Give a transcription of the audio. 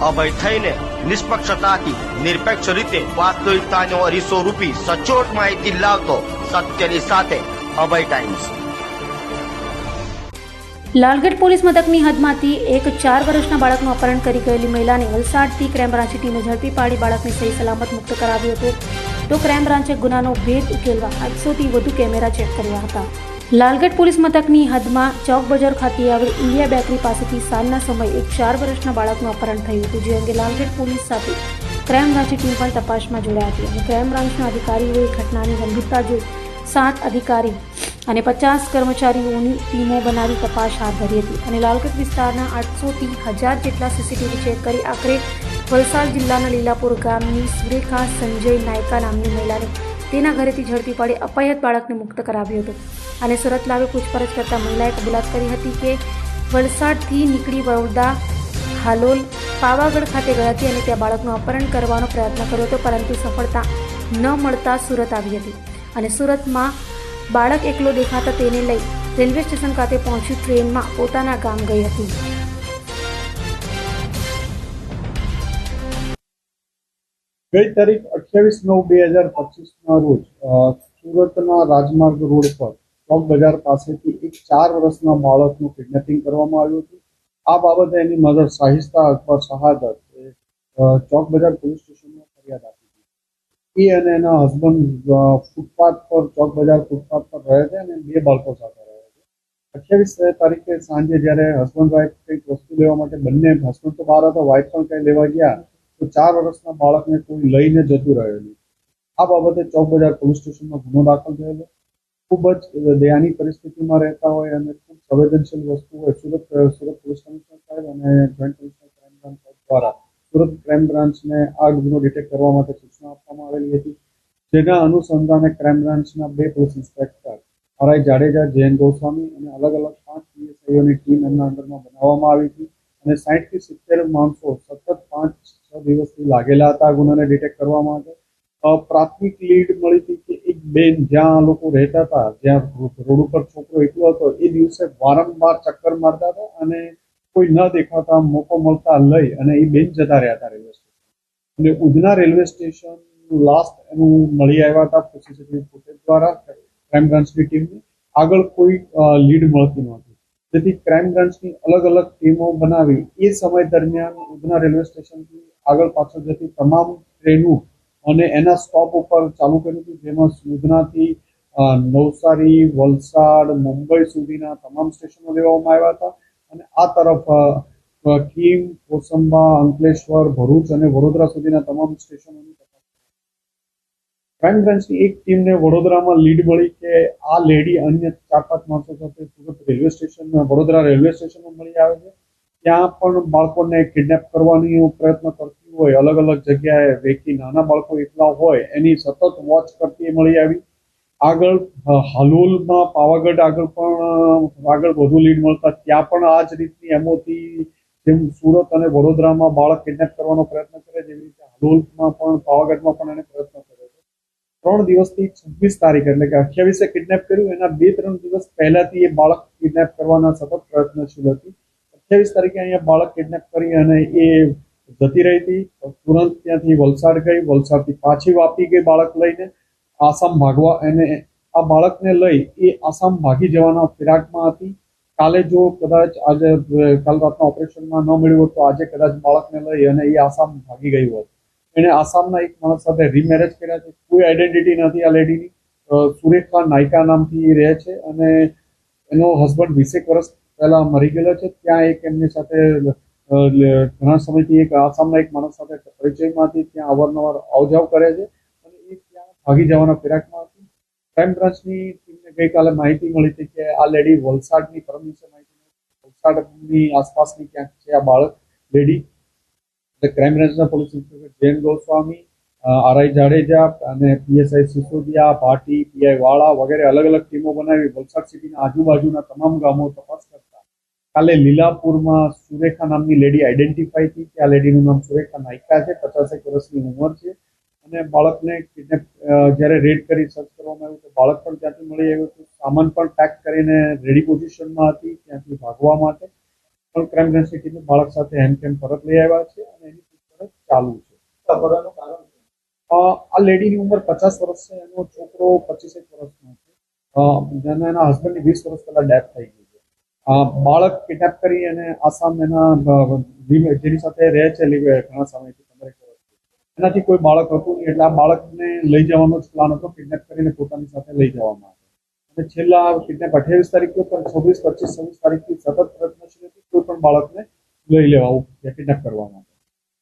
અભય થઈને નિષ્પક્ષતાથી, નિરપેક્ષ રીતે વાસ્તવિકતાનો અરીસો રૂપી સચોટ માહિતી લાવતો સત્યની સાથે અભય ટાઈમ્સ લાલગેટ પોલીસ મથકની હદમાંથી એક ચાર વર્ષના બાળકનું અપહરણ કરી ગયેલી મહિલાને વલસાડથી ક્રાઇમ બ્રાન્ચની ટીમે ઝડપી પાડી બાળકને સહી સલામત મુક્ત કરાવ્યું હતું. તો ક્રાઇમ બ્રાન્ચે ગુનાનો ભેદ ઉકેલવા આઠસોથી વધુ કેમેરા ચેક કર્યા હતા. લાલગેટ પોલીસ મથકની હદમાં ચોક બજાર ખાતે આવેલ ઇન્ડિયા બેકરી પાસેથી સાંજના સમયે એક ચાર વર્ષના બાળકનું અપહરણ થયું હતું, જે અંગે લાલગઢ પોલીસ સાથે ક્રાઇમ બ્રાન્ચની ટીમ પણ તપાસમાં જોડાયા હતી. અને ક્રાઇમ બ્રાન્ચના અધિકારીઓએ ઘટનાની ગંભીરતા જોઈ સાત અધિકારી અને પચાસ કર્મચારીઓની ટીમો બનાવી તપાસ હાથ ધરી હતી અને લાલગઢ વિસ્તારના આઠસોથી હજાર જેટલા સીસીટીવી ચેક કરી આખરે વલસાડ જિલ્લાના લીલાપુર ગામની સુરેખા સંજય નાયકા નામની મહિલાને તેના ઘરેથી ઝડપી પાડી અપાયત બાળકને મુક્ત કરાવ્યો હતો. અને સુરત લાવી પૂછપરછ કરતા મહિલાએ કબૂલાત કરી હતી કે વલસાડથી નીકળી વડોદરા, હાલોલ, પાવાગઢ ખાતે ગઈ હતી અને ત્યાં બાળકનું અપહરણ કરવાનો પ્રયત્ન કર્યો હતો, પરંતુ સફળતા ન મળતા સુરત આવી હતી. અને સુરતમાં બાળક એકલો દેખાતા તેને લઈ રેલવે સ્ટેશન ખાતે પહોંચી ટ્રેનમાં પોતાના ગામ ગઈ હતી. ગઈ તારીખ અઠ્યાવીસ નવ બે હજાર પચીસના રોજ સુરતના રાજમાર્ગ રોડ પર, ચોક બજાર પાસેથી એક ચાર વર્ષના બાળકનું કિડનેપિંગ કરવામાં આવ્યું હતું. આ બાબતે એની મધર શાહિસ્તા અકબર શહાદત એ ચોક બજાર પોલીસ સ્ટેશનમાં ફરિયાદ આપી હતી. એ અને એના હસબન્ડ ફૂટપાથ પર, ચોક બજાર ફૂટપાથ પર રહે છે અને બે બાળકો સાથે રહે છે. અઠ્યાવીસ તારીખે સાંજે જ્યારે હસબન્ડ વાઈફ કંઈક વસ્તુ લેવા માટે બંને હસબન્ડ તો બહાર હતા વાઈફ પણ કંઈ લેવા ગયા. તો ચાર વર્ષના બાળકને કોઈ લઈને જતું રહેલું. આ બાબતે ચોક બજાર પોલીસ સ્ટેશનમાં ગુનો દાખલ થયેલો. ખૂબ જ દયાની પરિસ્થિતિમાં રહેતા હોય અને ખૂબ સંવેદનશીલ વસ્તુ હોય. સુરત સુરત પોલીસ કમિશનર સાહેબ અને જોઈન્ટ કમિશનર ક્રાઇમ બ્રાન્ચ દ્વારા સુરત ક્રાઇમ બ્રાન્ચને આ ગુનો ડિટેક્ટ કરવા માટે સૂચના આપવામાં આવેલી હતી. જેના અનુસંધાને ક્રાઇમ બ્રાન્ચના બે police inspector RI Jadeja, Jayant Goswami અને અલગ અલગ પાંચ પીએસઆઈઓની ટીમ એમના અંદરમાં બનાવવામાં આવી હતી. અને સાઠથી સિત્તેર માણસો સતત પાંચ છ દિવસથી લાગેલા હતા ગુનાને ડિટેક્ટ કરવા માટે. પ્રાથમિક લીડ મળી હતી કે એક બેન જ્યાં લોકો રહેતા હતા, જ્યાં રોડ ઉપર છોકરો એકલો હતો, એ દિવસે વારંવાર ચક્કર મારતા હતા અને કોઈ ન દેખાતા મોકો મળતા લઈ અને એ બેન જતા રહ્યા હતા રેલવે સ્ટેશન અને ઉધના રેલવે સ્ટેશન લાસ્ટ એનું મળી આવ્યા હતા સીસીટીવી ફૂટેજ દ્વારા ક્રાઇમ બ્રાન્ચની ટીમને આગળ કોઈ લીડ મળતી નહોતી. તેથી ક્રાઇમ બ્રાન્ચની અલગ અલગ ટીમો બનાવી એ સમય દરમિયાન ઉધના રેલવે સ્ટેશનથી આગળ પાછળ જતી તમામ ટ્રેનો અને એના સ્ટોપ ઉપર ચાલુ કર્યું હતું, જેમાં ઉધનાથી નવસારી, વલસાડ, મુંબઈ સુધીના તમામ સ્ટેશનો લેવામાં આવ્યા હતા. અને આ તરફ કીમ કોસંબા, અંકલેશ્વર, ભરૂચ અને વડોદરા સુધીના તમામ સ્ટેશનોની ક્રાઇમ બ્રાન્ચની એક ટીમને વડોદરામાં લીડ મળી કે આ લેડી અન્ય ચાર પાંચ માણસો સાથે Surat railway station Vadodara railway સ્ટેશનમાં મળી આવે છે. ત્યાં પણ બાળકોને કિડનેપ કરવાની પ્રયત્ન કરતી હોય, અલગ અલગ જગ્યાએ વેકી નાના બાળકો એકલા હોય, એની સતત વોચ કરતી મળી આવી. આગળ હાલોલમાં પાવાગઢ આગળ પણ આગળ વધુ લીડ મળતા, ત્યાં પણ આ જ રીતની એમઓથી જેમ સુરત અને વડોદરામાં બાળક કિડનેપ કરવાનો પ્રયત્ન કરે, જેવી રીતે હાલોલમાં પણ, પાવાગઢમાં પણ એને પ્રયત્ન ત્રણ દિવસથી છવ્વીસ તારીખ એટલે કે અઠ્યાવીસે કિડનેપ કર્યું. એના બે ત્રણ દિવસ પહેલાથી એ બાળક કિડનેપ કરવાના સતત પ્રયત્નશીલ હતી. અઠ્યાવીસ તારીખે અહીંયા બાળક કિડનેપ કરી અને એ જતી રહી હતી. તુરંત ત્યાંથી વલસાડ ગઈ. વલસાડથી પાછી વાપી ગઈ બાળક લઈને. આસામ ભાગવા એને આ બાળકને લઈ એ આસામ ભાગી જવાના ફિરાકમાં હતી. કાલે જો કદાચ આજે કાલ રાતના ઓપરેશનમાં ન મળ્યું હોત તો આજે કદાચ બાળકને લઈ અને એ આસામ ભાગી ગયું હોત. એણે આસામના એક માણસ સાથે રીમેરેજ કર્યા છે. કોઈ આઈડેન્ટિટી નથી આ લેડીની સુરેખા નાયકા નામથી રહે છે અને એનો હસબન્ડ વીસેક વર્ષ પહેલા મરી ગયેલો છે. ત્યાં એક એમની સાથે ઘણા સમયથી એક આસામના એક માણસ સાથે પરિચયમાંથી ત્યાં અવારનવાર આવજાવ કરે છે અને એ ત્યાં ભાગી જવાના ફિરાકમાં હતી. ક્રાઇમ બ્રાન્ચની ટીમને ગઈકાલે માહિતી મળી હતી કે આ લેડી વલસાડની પરમ માહિતી વલસાડની આસપાસની ક્યાંક છે આ બાળક લેડી ક્રાઇમ બ્રાન્ચના police inspector Jain Goswami RI Jadeja અને પીએસઆઈ સિસોદિયા ભાટી પીઆઈ વાળા વગેરે અલગ અલગ ટીમો બનાવી વલસાડ સિટીના આજુબાજુના તમામ ગામો તપાસ કરતા. કાલે લીલાપુરમાં સુરેખા નામની લેડી આઈડેન્ટિફાઈ થઈ કે આ લેડીનું નામ સુરેખા નાયકા છે, પચાસેક વર્ષની ઉંમર છે. અને બાળકને કિડનેપ જ્યારે રેડ કરી સર્ચ કરવામાં આવ્યું તો બાળક પણ ત્યાંથી મળી આવ્યું હતું. સામાન પણ પેક કરીને રેડી પોઝિશનમાં હતી, ત્યાંથી ભાગવા માટે. પણ ક્રાઇમ બ્રાન્ચ ટીમે બાળક સાથે હેમખેમ પરત લઈ આવ્યા છે અને એની પૂછપરછ ચાલુ છે. આ લેડીની ઉંમર પચાસ વર્ષ છે એનો છોકરો પચીસેક વર્ષનો છે. જેના એના હસબન્ડની વીસ વર્ષ પહેલા ડેથ થઈ ગઈ છે. બાળક કિડનેપ કરી અને આસામ એના જેની સાથે રહે છે ઘણા સમયથી પંદરેક વર્ષથી. એનાથી કોઈ બાળક હતું નહીં એટલે આ બાળકને લઈ જવાનો જ પ્લાન હતો કિડનેપ કરીને પોતાની સાથે લઈ જવામાં અને છેલ્લા કિડનેપ અઠ્યાવીસ તારીખે પણ છવ્વીસ, પચીસ, છવ્વીસ તારીખથી સતત પ્રયત્નશીલ હતી, કોઈ પણ બાળકને લઈ લેવા કિડનેપ કરવામાં